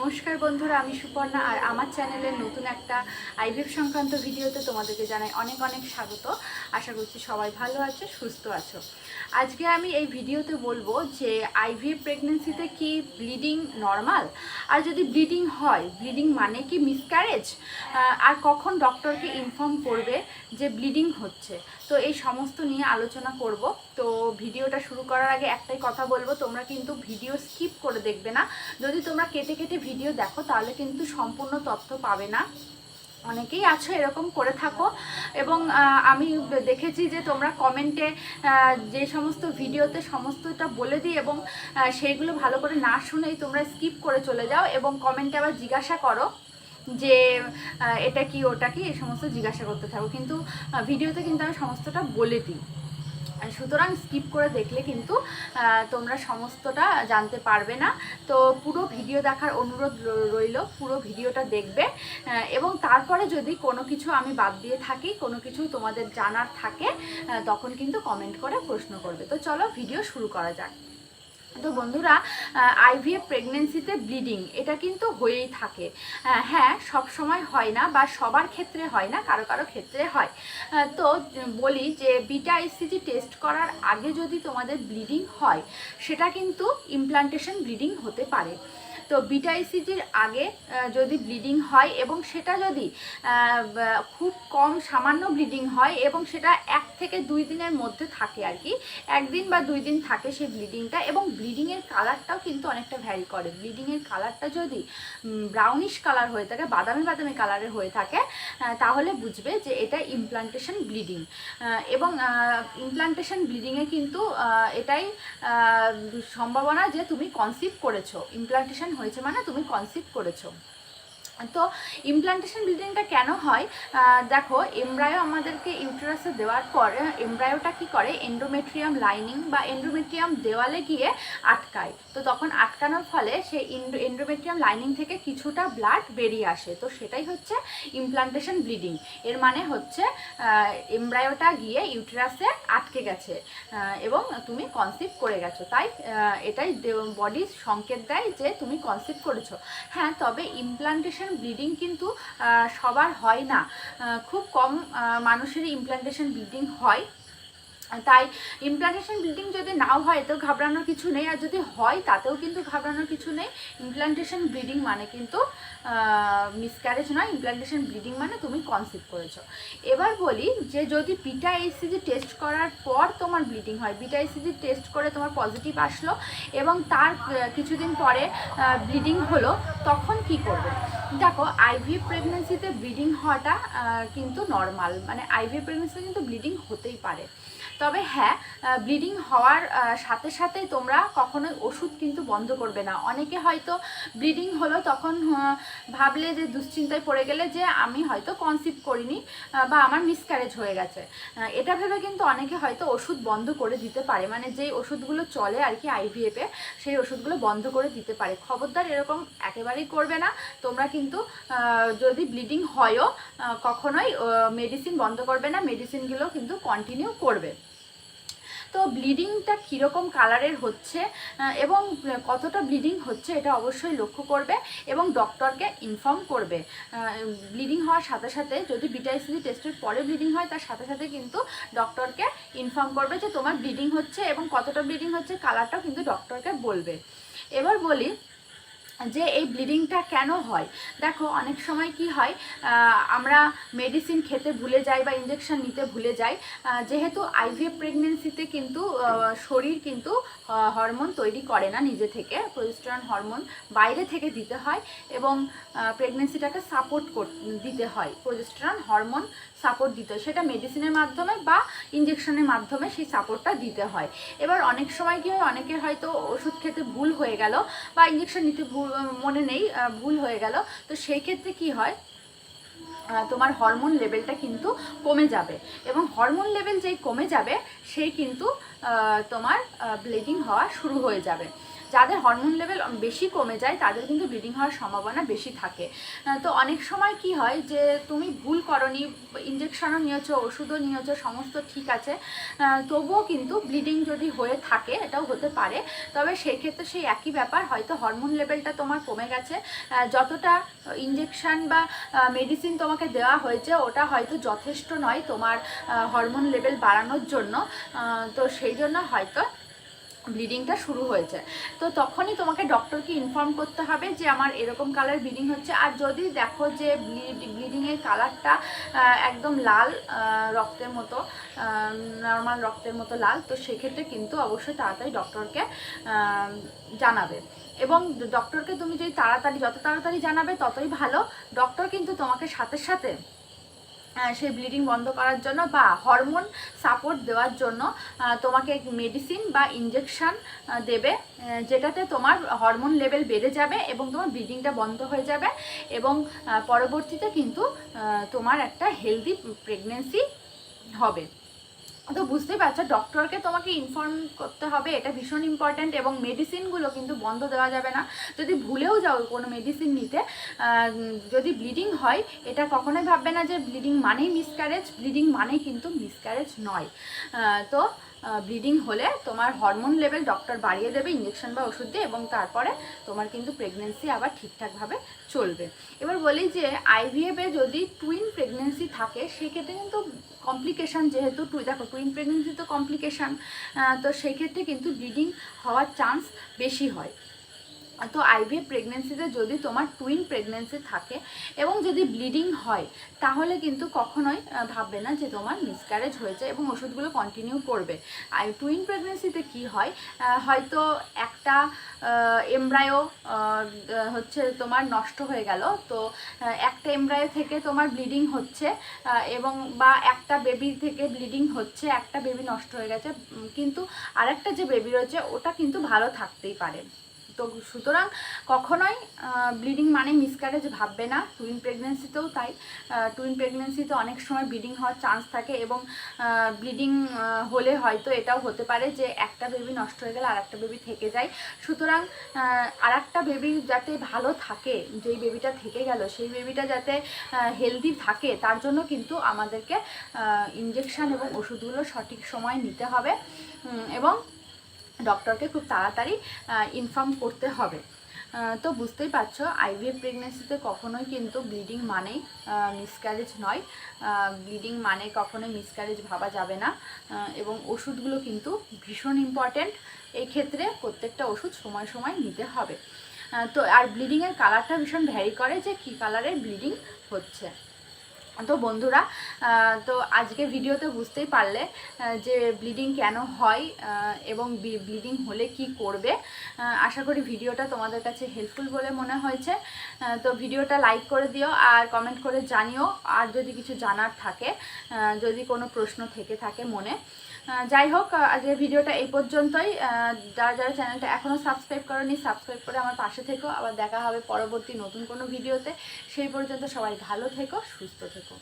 নমস্কার বন্ধুরা, আমি সুপর্ণা আর আমার চ্যানেলের নতুন একটা আইভিএফ সংক্রান্ত ভিডিওতে তোমাদেরকে জানাই অনেক অনেক স্বাগত। আশা করছি সবাই ভালো আছে, সুস্থ আছো। আজকে আমি এই ভিডিওতে বলব যে আইভিএফ প্রেগনেন্সিতে কি ব্লিডিং নর্মাল আর যদি ব্লিডিং হয় ব্লিডিং মানে কি মিসক্যারেজ আর কখন ডক্টরকে ইনফর্ম করবে যে ব্লিডিং হচ্ছে? তো এই সমস্ত নিয়ে আলোচনা করব। তো ভিডিওটা শুরু করার আগে একটাই কথা বলব, তোমরা কিন্তু ভিডিও স্কিপ করে দেখবে না। যদি তোমরা কেটে কেটে ভিডিও দেখো, তাহলে কিন্তু সম্পূর্ণ তথ্য পাবে না। অনেকেই আছো, এরকম করে থাকো। এবং আমি দেখেছি যে তোমরা কমেন্টে যে সমস্ত ভিডিওতে সমস্তটা বলে দিই এবং সেইগুলো ভালো করে না শুনেই তোমরা স্কিপ করে চলে যাও এবং কমেন্টে আবার জিজ্ঞাসা করো যে এটা কি, ওটা কি, এই সমস্ত জিজ্ঞাসা করতে থাকো। কিন্তু ভিডিওতে কিন্তু আমি সমস্তটা বলে দিই। সুতরাং স্কিপ করে দেখলে কিন্তু তোমরা সমস্তটা জানতে পারবে না। তো পুরো ভিডিও দেখার অনুরোধ রইল, পুরো ভিডিওটা দেখবে। এবং তারপরে যদি কোনো কিছু আমি বাদ দিয়ে থাকি, কোনো কিছু তোমাদের জানার থাকে তখন কিন্তু কমেন্ট করে প্রশ্ন করবে। তো চলো ভিডিও শুরু করা যাক। তো বন্ধুরা আইভিএফ প্রেগনেন্সিতে ব্লিডিং এটা কিন্তু হয়েই থাকে। হ্যাঁ সব সময় হয় না বা সবার ক্ষেত্রে হয় না, কারও কারও ক্ষেত্রে হয়। তো বলি যে বিটা আইসিজি টেস্ট করার আগে যদি তোমাদের ব্লিডিং হয়, সেটা কিন্তু ইমপ্লান্টেশন ব্লিডিং হতে পারে। তো বিটা আইসিজির আগে যদি ব্লিডিং হয় এবং সেটা যদি খুব কম সামান্য ব্লিডিং হয় এবং সেটা এক থেকে দুই দিনের মধ্যে থাকে আর কি, একদিন বা দুই দিন থাকে সেই ব্লিডিংটা এবং ব্লিডিংয়ের কালারটাও কিন্তু অনেকটা ভ্যারি করে। ব্লিডিংয়ের কালারটা যদি ব্রাউনিশ কালার হয়ে থাকে, বাদামি বাদামি কালারের হয়ে থাকে তাহলে বুঝবে যে এটা ইমপ্লান্টেশন ব্লিডিং এবং ইমপ্লান্টেশন ব্লিডিংয়ে কিন্তু এটাই সম্ভাবনা যে তুমি কনসিভ করেছ। ইমপ্লান্টেশন হয়েছে। মানে তুমি কনসিভ করেছ। তো ইমপ্লান্টেশন ব্লিডিংটা কেন হয়? দেখো এমব্রায়ো আমাদেরকে ইউটেরাসে দেওয়ার পর এমব্রায়োটা কি করে? এন্ডোমেট্রিয়াম লাইনিং বা এন্ডোমেট্রিয়াম দেওয়ালে গিয়ে আটকায়। তো তখন আটকানোর ফলে সেই এন্ডোমেট্রিয়াম লাইনিং থেকে কিছুটা ব্লাড বেরিয়ে আসে। তো সেটাই হচ্ছে ইমপ্লান্টেশন ব্লিডিং এর মানে হচ্ছে এমব্রায়োটা গিয়ে ইউটেরাসে আটকে গেছে এবং তুমি কনসিভ করে গেছো। তাই এটাই বডি সংকেত দেয় যে তুমি কনসিভ করেছ। হ্যাঁ তবে ইমপ্লান্টেশন ব্লিডিং কিন্তু সবার হয় না। খুব কম মানুষেরই ইমপ্লান্টেশন ব্লিডিং হয়। তাই ইমপ্লান্টেশন ব্লিডিং যদি নাও হয় তো ঘাবড়ানোর কিছু নেই। আর যদি হয়, তাতেও কিন্তু ঘাবড়ানোর কিছু নেই। ইমপ্লান্টেশন ব্লিডিং মানে কিন্তু মিসক্যারেজ নয়। ইমপ্লান্টেশন ব্লিডিং মানে তুমি কনসিভ করেছ। এবার বলি যে, যদি বিটা এসিজি টেস্ট করার পর তোমার ব্লিডিং হয় বিটা এসিজি টেস্ট করে তোমার পজিটিভ আসলো এবং তার কিছুদিন পরে ব্লিডিং হলো, তখন কি করবে? দেখো আইভি প্রেগনেন্সিতে ব্লিডিং হওয়াটা কিন্তু নর্মাল মানে আইভি প্রেগনেন্সিতে কিন্তু ব্লিডিং হতেই পারে। তবে হ্যাঁ ব্লিডিং হওয়ার সাথে সাথে তোমরা কখনোই ওষুধ কিন্তু বন্ধ করবে না। অনেকে হয়তো ব্লিডিং হলো তখন ভাবলে যে দুশ্চিন্তায় পড়ে গেলে যে আমি হয়তো কনসিভ করিনি বা আমার মিসক্যারেজ হয়ে গেছে। এটা ভেবে কিন্তু অনেকে হয়তো ওষুধ বন্ধ করে দিতে পারে। মানে যেই ওষুধগুলো চলে আর কি আইভিএফে সেই ওষুধগুলো বন্ধ করে দিতে পারে। খবরদার এরকম একেবারেই করবে না। তোমরা কিন্তু আহ, যদি ব্লিডিং হয়ও কখনোই মেডিসিন বন্ধ করবে না মেডিসিনগুলো কিন্তু কন্টিনিউ করবে। তো ব্লিডিংটা কীরকম কালারের হচ্ছে এবং কতটা ব্লিডিং হচ্ছে এটা অবশ্যই লক্ষ্য করবে এবং ডক্টরকে ইনফর্ম করবে। ব্লিডিং হওয়ার সাথে সাথে যদি বিটাইসিডি টেস্টের পরে ব্লিডিং হয় তার সাথে সাথে কিন্তু ডক্টরকে ইনফর্ম করবে যে তোমার ব্লিডিং হচ্ছে এবং কতটা ব্লিডিং হচ্ছে কালারটাও কিন্তু ডক্টরকে বলবে। এবার বলি যে এই ব্লিডিংটা কেন হয়? দেখো, অনেক সময় কি হয় আমরা মেডিসিন খেতে ভুলে যাই বা ইঞ্জেকশন নিতে ভুলে যাই যেহেতু আইভিএফ প্রেগনেন্সিতে কিন্তু শরীর কিন্তু হরমোন তৈরি করে না নিজে থেকে। প্রজেস্টেরন হরমোন বাইরে থেকে দিতে হয় এবং প্রেগনেন্সিটাকে সাপোর্ট দিতে হয়। প্রজেস্টেরন হরমোন সাপোর্ট দিতে হয়। সেটা মেডিসিনের মাধ্যমে বা ইঞ্জেকশনের মাধ্যমে সেই সাপোর্টটা দিতে হয়। এবার অনেক সময় কি হয়, অনেকের হয়তো ওষুধ খেতে ভুল হয়ে গেল বা ইঞ্জেকশন নিতে ভুল, মনে নেই ভুল হয়ে গেল। তো সেই ক্ষেত্রে কি হয় তোমার হরমোন লেভেলটা কিন্তু কমে যাবে এবং হরমোন লেভেল যেই কমে যাবে, সেই কিন্তু তোমার ব্লিডিং হওয়া শুরু হয়ে যাবে। যাদের হরমোন লেভেল বেশি কমে যায়, তাদের কিন্তু ব্লিডিং হওয়ার সম্ভাবনা বেশি থাকে। তো অনেক সময় কি হয় যে, তুমি ভুল করনি ইঞ্জেকশনও নিয়েছো, ওষুধও নিয়েছো, সমস্ত ঠিক আছে তবুও কিন্তু ব্লিডিং যদি হয়ে থাকে, এটাও হতে পারে। তবে সেই ক্ষেত্রে সেই একই ব্যাপার, হয়তো হরমোন লেভেলটা তোমার কমে গেছে যতটা ইঞ্জেকশন বা মেডিসিন তোমাকে দেওয়া হয়েছে, ওটা হয়তো যথেষ্ট নয় তোমার হরমোন লেভেল বাড়ানোর জন্য। তো সেই জন্য হয়তো ব্লিডিংটা শুরু হয়েছে। তো তখনই তোমাকে ডক্টরকে ইনফর্ম করতে হবে যে আমার এরকম কালার ব্লিডিং হচ্ছে। আর যদি দেখো যে ব্লিডিংয়ের কালারটা একদম লাল রক্তের মতো নর্মাল রক্তের মতো লাল, তো সেক্ষেত্রে কিন্তু অবশ্যই তাড়াতাড়ি ডক্টরকে জানাবে। এবং ডক্টরকে তুমি যদি তাড়াতাড়ি, যত তাড়াতাড়ি জানাবে ততই ভালো। ডক্টর কিন্তু তোমাকে সাথে সাথে সেই ব্লিডিং বন্ধ করার জন্য বা হরমোন সাপোর্ট দেওয়ার জন্য তোমাকে মেডিসিন বা ইঞ্জেকশন দেবে যেটাতে তোমার হরমোন লেভেল বেড়ে যাবে এবং তোমার ব্লিডিংটা বন্ধ হয়ে যাবে এবং পরবর্তীতে কিন্তু তোমার একটা হেলদি প্রেগনেন্সি হবে। তো বুঝতেই পারছ ডক্টরকে তোমাকে ইনফর্ম করতে হবে, এটা ভীষণ ইম্পর্ট্যান্ট এবং মেডিসিনগুলো কিন্তু বন্ধ দেওয়া যাবে না। যদি ভুলেও যাও কোনো মেডিসিন নিতে যদি ব্লিডিং হয়, এটা কখনোই ভাববে না যে ব্লিডিং মানেই মিসক্যারেজ ব্লিডিং মানেই কিন্তু মিসক্যারেজ নয়। তো ব্লিডিং হলে তোমার হরমোন লেভেল ডক্টর বাড়িয়ে দেবে ইঞ্জেকশন বা ওষুধ দিয়ে, এবং তারপরে তোমার কিন্তু প্রেগনেন্সি আবার ঠিকঠাকভাবে চলবে। এবার বলি যে আইভিএফে যদি টুইন প্রেগনেন্সি থাকে, সেক্ষেত্রে কিন্তু কমপ্লিকেশান যেহেতু টুই দেখো টুইন প্রেগনেন্সি তো কমপ্লিকেশান তো সেক্ষেত্রে কিন্তু ব্লিডিং হওয়ার চান্স বেশি হয়। তো আইভিএফ প্রেগনেন্সিতে যদি তোমার টুইন প্রেগনেন্সি থাকে এবং যদি ব্লিডিং হয়, তাহলে কিন্তু কখনোই ভাববে না যে তোমার মিসক্যারেজ হয়েছে এবং ওষুধগুলো কন্টিনিউ করবে। আর টুইন প্রেগনেন্সিতে কি হয়? হয়তো একটা এমব্রায়ো হচ্ছে তোমার নষ্ট হয়ে গেল, তো একটা এমব্রায়ো থেকে তোমার ব্লিডিং হচ্ছে এবং বা একটা বেবি থেকে ব্লিডিং হচ্ছে, একটা বেবি নষ্ট হয়ে গেছে কিন্তু আরেকটা যে বেবি রয়েছে, ওটা কিন্তু ভালো থাকতেই পারে। তো সুতরাং কখনোই ব্লিডিং মানে মিসক্যারেজ ভাববে না। টুইন প্রেগনেন্সিতেও তাই। টুইন প্রেগনেন্সিতে অনেক সময় ব্লিডিং হওয়ার চান্স থাকে এবং ব্লিডিং হলে হয়তো এটাও হতে পারে যে একটা বেবি নষ্ট হয়ে গেলে আর একটা বেবি থেকে যায়। সুতরাং আর একটা বেবি যাতে ভালো থাকে, যেই বেবিটা থেকে গেল, সেই বেবিটা যাতে হেলদি থাকে, তার জন্য কিন্তু আমাদেরকে ইঞ্জেকশন এবং ওষুধগুলো সঠিক সময় নিতে হবে। এবং ডক্টরকে খুব তাড়াতাড়ি ইনফর্ম করতে হবে। তো বুঝতেই পারছ আইভিএফ প্রেগনেন্সিতে কখনোই কিন্তু ব্লিডিং মানেই মিসক্যারেজ নয়। ব্লিডিং মানে কখনোই মিসক্যারেজ ভাবা যাবে না। এবং ওষুধগুলো কিন্তু ভীষণ ইম্পর্ট্যান্ট এই ক্ষেত্রে প্রত্যেকটা ওষুধ সময় সময় নিতে হবে। তো আর ব্লিডিংয়ের কালারটা ভীষণ ভ্যারি করে যে কী কালারের ব্লিডিং হচ্ছে। তো বন্ধুরা তো আজকে ভিডিওতে বুঝতেই পারলে যে ব্লিডিং কেন হয় এবং ব্লিডিং হলে কি করবে। আশা করি ভিডিওটা তোমাদের কাছে হেল্পফুল বলে মনে হয়েছে। তো ভিডিওটা লাইক করে দিও আর কমেন্ট করে জানিও। আর যদি কিছু জানার থাকে যদি কোনো প্রশ্ন থেকে থাকে মনে। যাই হোক, আজকের ভিডিওটা এই পর্যন্তই। যারা যারা চ্যানেলটা এখনও সাবস্ক্রাইব করনি সাবস্ক্রাইব করে আমার পাশে থেকো। আবার দেখা হবে পরবর্তী নতুন কোনো ভিডিওতে সেই পর্যন্ত সবাই ভালো থেকো, সুস্থ থেকো।